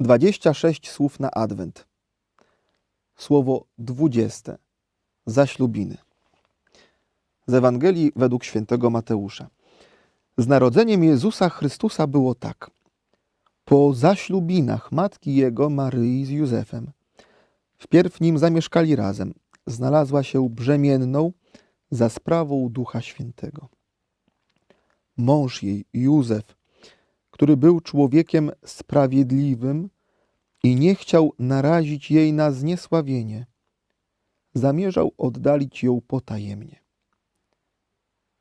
26 słów na Adwent. Słowo 20. Zaślubiny. Z Ewangelii według świętego Mateusza. Z narodzeniem Jezusa Chrystusa było tak. Po zaślubinach matki jego, Maryi z Józefem, wpierw nim zamieszkali razem, znalazła się brzemienną za sprawą Ducha Świętego. Mąż jej, Józef, który był człowiekiem sprawiedliwym i nie chciał narazić jej na zniesławienie, zamierzał oddalić ją potajemnie.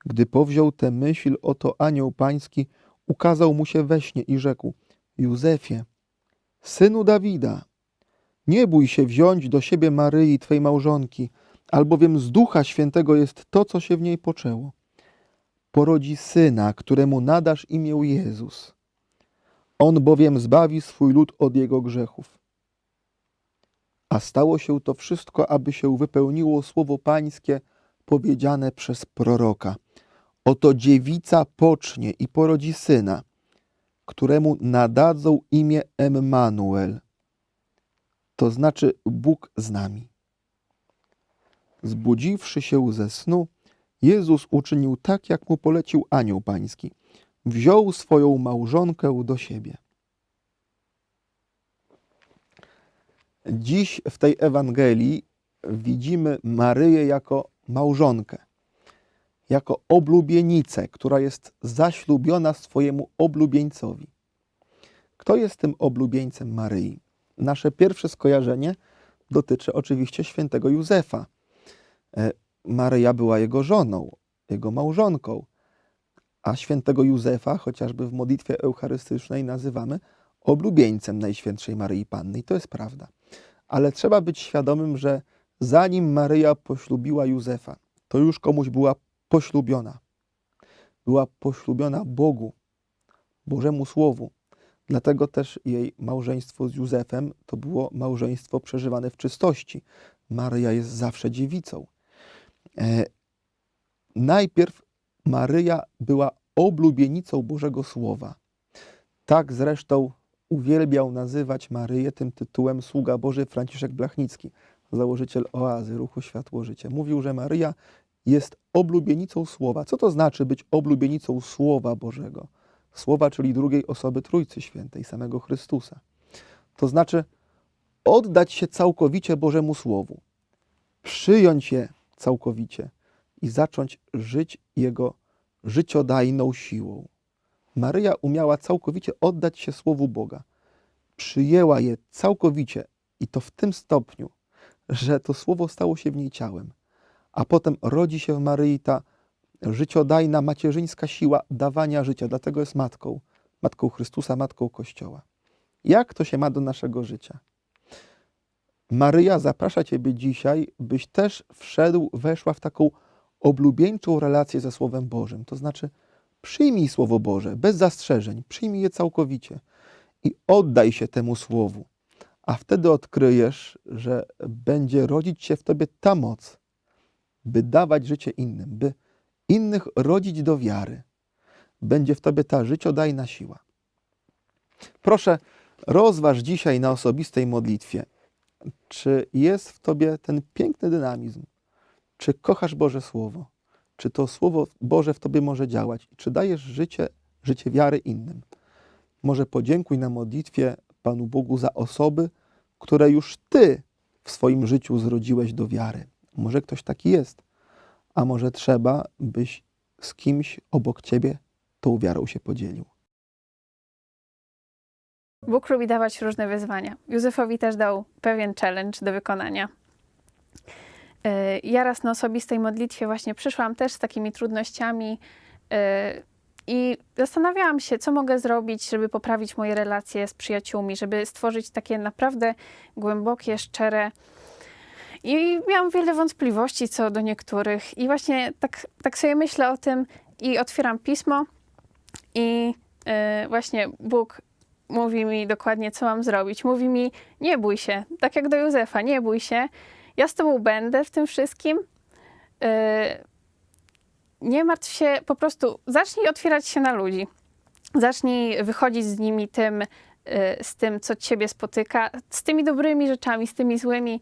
Gdy powziął tę myśl, oto anioł pański ukazał mu się we śnie i rzekł: Józefie, synu Dawida, nie bój się wziąć do siebie Maryi, twej małżonki, albowiem z Ducha Świętego jest to, co się w niej poczęło. Porodzi syna, któremu nadasz imię Jezus. On bowiem zbawi swój lud od jego grzechów. A stało się to wszystko, aby się wypełniło słowo pańskie powiedziane przez proroka. Oto dziewica pocznie i porodzi syna, któremu nadadzą imię Emmanuel, to znaczy Bóg z nami. Zbudziwszy się ze snu, Jezus uczynił tak, jak mu polecił anioł pański. Wziął swoją małżonkę do siebie. Dziś w tej Ewangelii widzimy Maryję jako małżonkę, jako oblubienicę, która jest zaślubiona swojemu oblubieńcowi. Kto jest tym oblubieńcem Maryi? Nasze pierwsze skojarzenie dotyczy oczywiście świętego Józefa. E, Maryja była jego żoną, jego małżonką, a świętego Józefa, chociażby w modlitwie eucharystycznej, nazywamy oblubieńcem Najświętszej Maryi Panny. I to jest prawda. Ale trzeba być świadomym, że zanim Maryja poślubiła Józefa, to już komuś była poślubiona. Była poślubiona Bogu, Bożemu Słowu. Dlatego też jej małżeństwo z Józefem to było małżeństwo przeżywane w czystości. Maryja jest zawsze dziewicą. E, najpierw Maryja była oblubienicą Bożego Słowa. Tak zresztą uwielbiał nazywać Maryję tym tytułem sługa Boży Franciszek Blachnicki, założyciel Oazy Ruchu Światło Życie. Mówił, że Maryja jest oblubienicą Słowa. Co to znaczy być oblubienicą Słowa Bożego? Słowa, czyli drugiej osoby Trójcy Świętej, samego Chrystusa. To znaczy oddać się całkowicie Bożemu Słowu, przyjąć je całkowicie i zacząć żyć Jego życiodajną siłą. Maryja umiała całkowicie oddać się Słowu Boga. Przyjęła je całkowicie i to w tym stopniu, że to Słowo stało się w niej ciałem. A potem rodzi się w Maryi ta życiodajna, macierzyńska siła dawania życia. Dlatego jest matką, matką Chrystusa, matką Kościoła. Jak to się ma do naszego życia? Maryja zaprasza Ciebie dzisiaj, byś też wszedł, weszła w taką oblubieńczą relację ze Słowem Bożym. To znaczy, przyjmij Słowo Boże bez zastrzeżeń, przyjmij je całkowicie i oddaj się temu Słowu. A wtedy odkryjesz, że będzie rodzić się w Tobie ta moc, by dawać życie innym, by innych rodzić do wiary. Będzie w Tobie ta życiodajna siła. Proszę, rozważ dzisiaj na osobistej modlitwie, czy jest w Tobie ten piękny dynamizm, czy kochasz Boże Słowo, czy to Słowo Boże w Tobie może działać, czy dajesz życie, życie wiary innym. Może podziękuj na modlitwie Panu Bogu za osoby, które już Ty w swoim życiu zrodziłeś do wiary. Może ktoś taki jest a może trzeba, byś z kimś obok ciebie tą wiarą się podzielił. Bóg lubi dawać różne wyzwania. Józefowi też dał pewien challenge do wykonania. Yy, Ja raz na osobistej modlitwie właśnie przyszłam też z takimi trudnościami yy, i zastanawiałam się, co mogę zrobić, żeby poprawić moje relacje z przyjaciółmi, żeby stworzyć takie naprawdę głębokie, szczere. I miałam wiele wątpliwości co do niektórych. I właśnie tak, tak sobie myślę o tym i otwieram pismo i yy, właśnie Bóg mówi mi dokładnie, co mam zrobić. Mówi mi, nie bój się, tak jak do Józefa, nie bój się. Ja z tobą będę w tym wszystkim. Yy, nie martw się, po prostu zacznij otwierać się na ludzi. Zacznij wychodzić z nimi tym, y, z tym, co ciebie spotyka, z tymi dobrymi rzeczami, z tymi złymi.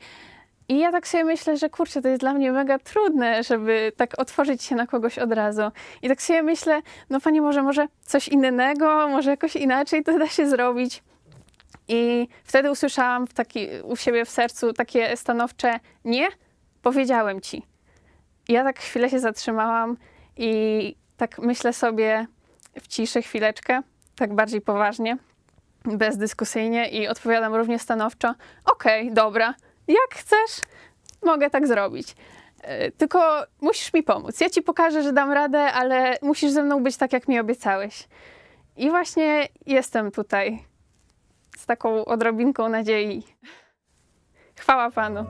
I ja tak sobie myślę, że kurczę, to jest dla mnie mega trudne, żeby tak otworzyć się na kogoś od razu. I tak sobie myślę, no Panie, może, może coś innego, może jakoś inaczej to da się zrobić. I wtedy usłyszałam w taki, u siebie w sercu takie stanowcze nie, powiedziałem ci. I ja tak chwilę się zatrzymałam i tak myślę sobie w ciszy chwileczkę, tak bardziej poważnie, bezdyskusyjnie i odpowiadam równie stanowczo: Okej, dobra, jak chcesz, mogę tak zrobić. E, Tylko musisz mi pomóc. Ja ci pokażę, że dam radę, ale musisz ze mną być tak, jak mi obiecałeś. I właśnie jestem tutaj z taką odrobinką nadziei. Chwała Panu.